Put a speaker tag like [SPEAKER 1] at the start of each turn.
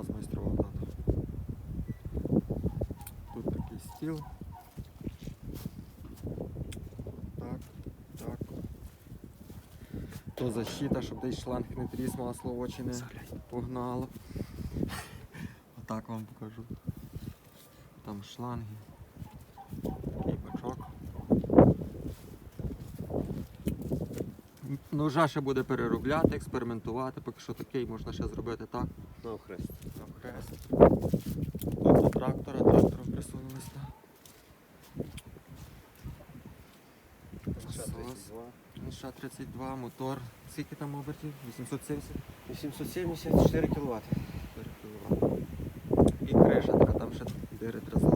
[SPEAKER 1] нас майстрував тато. Тут такий стіл. Так, так. То защита, щоб десь шланг не тріс, масло в очі не погнало. Отак вам покажу. Там шланги. Такий Ножа ще буде переробляти, експериментувати, поки що такий можна ще зробити так.
[SPEAKER 2] Ну, хрест.
[SPEAKER 1] Там хрест. Тут до трактора, трактором присунулися. Ша 32 мотор. Скільки там обертів? 870
[SPEAKER 2] 874 кВт.
[SPEAKER 1] кВт. І криша така, там ще дири залатати.